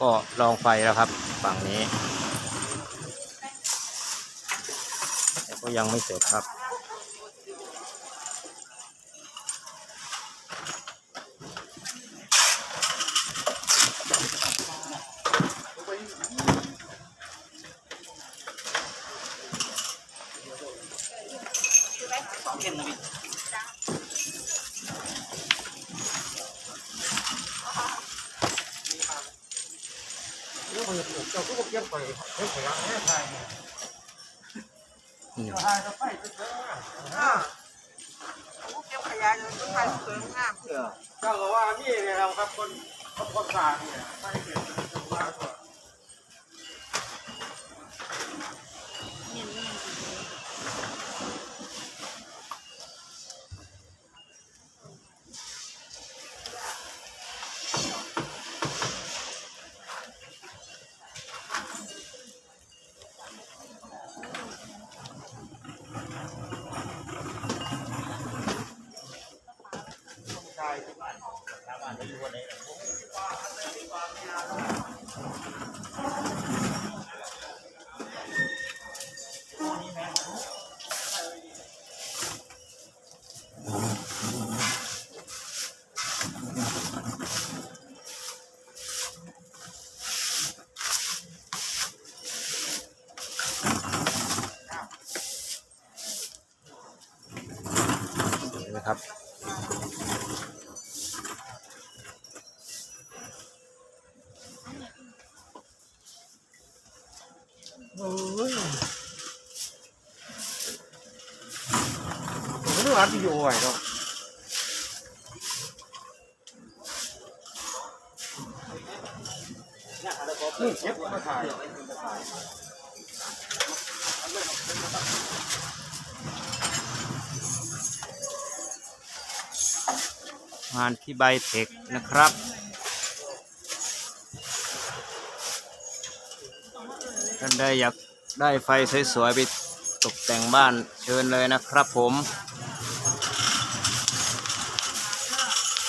ก็ลองไฟแล้วครับ ฝั่งนี้ แต่ก็ยังไม่เสร็จครับ จ้าก็เก็บไปเก็บไปแล้วแค่ไทยอืมไทยก็ไปจะเจออ่าผู้เก็บขยะอยู่ต้นไม้สวยงามเจ้าก็ว่านี่เนี่ยเราครับคนคนสร้างเนี่ย ครับ โอ้ยผมนึกว่าวิดีโอไว้เนาะนี่เก็บมาถ่ายงานที่ไบเทคนะครับ ท่านใดอยากได้ไฟสวยๆไปตกแต่งบ้านเชิญเลยนะครับผม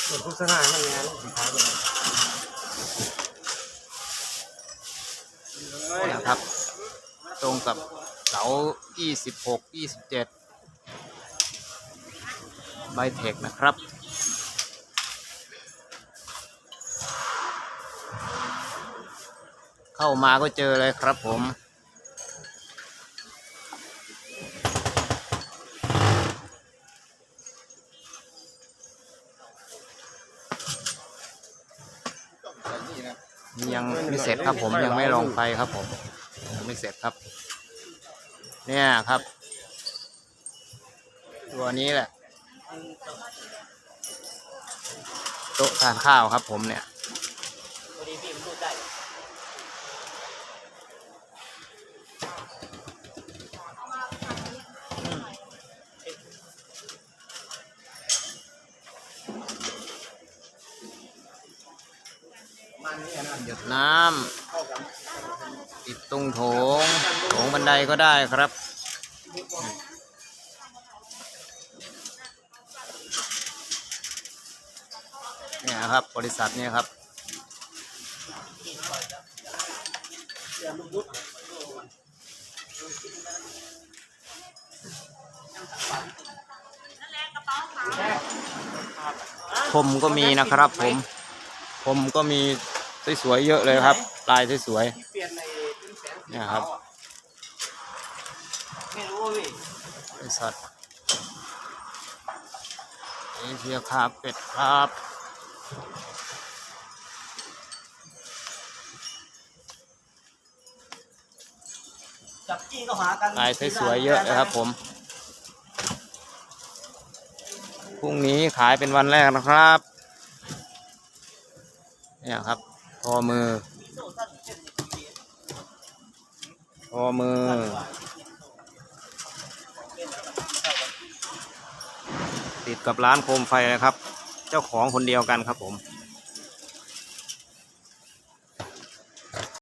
เหมือนโฆษณามันงานสินค้าเลยนะครับ ตรงกับเสา26 27 ไบเทคนะครับ เข้ามาก็เจอเลยครับผม ยังไม่เสร็จครับผมยังไม่ลองไฟครับผมยังไม่เสร็จครับ เนี่ยครับ ตัวนี้แหละโต๊ะทานข้าวครับผมเนี่ย หยดน้ำติดตรงโถงโถงบันไดก็ได้ครับเนี่ยครับบริษัทเนี่ยครับผมก็มีนะครับผม ผมก็มี สวยๆเยอะเลยครับ ลายสวยเปลี่ยนในเป็นแสนๆเนี่ยครับไม่รู้พี่บริษัทเอเชียคาเป็ดครับจับจี้ก็หากันลายสวยๆเยอะเลยครับผม พรุ่งนี้ขายเป็นวันแรกนะครับ เนี่ยครับ ทอมือทอมือ ติดกับร้านโคมไฟนะครับ เจ้าของคนเดียวกันครับผม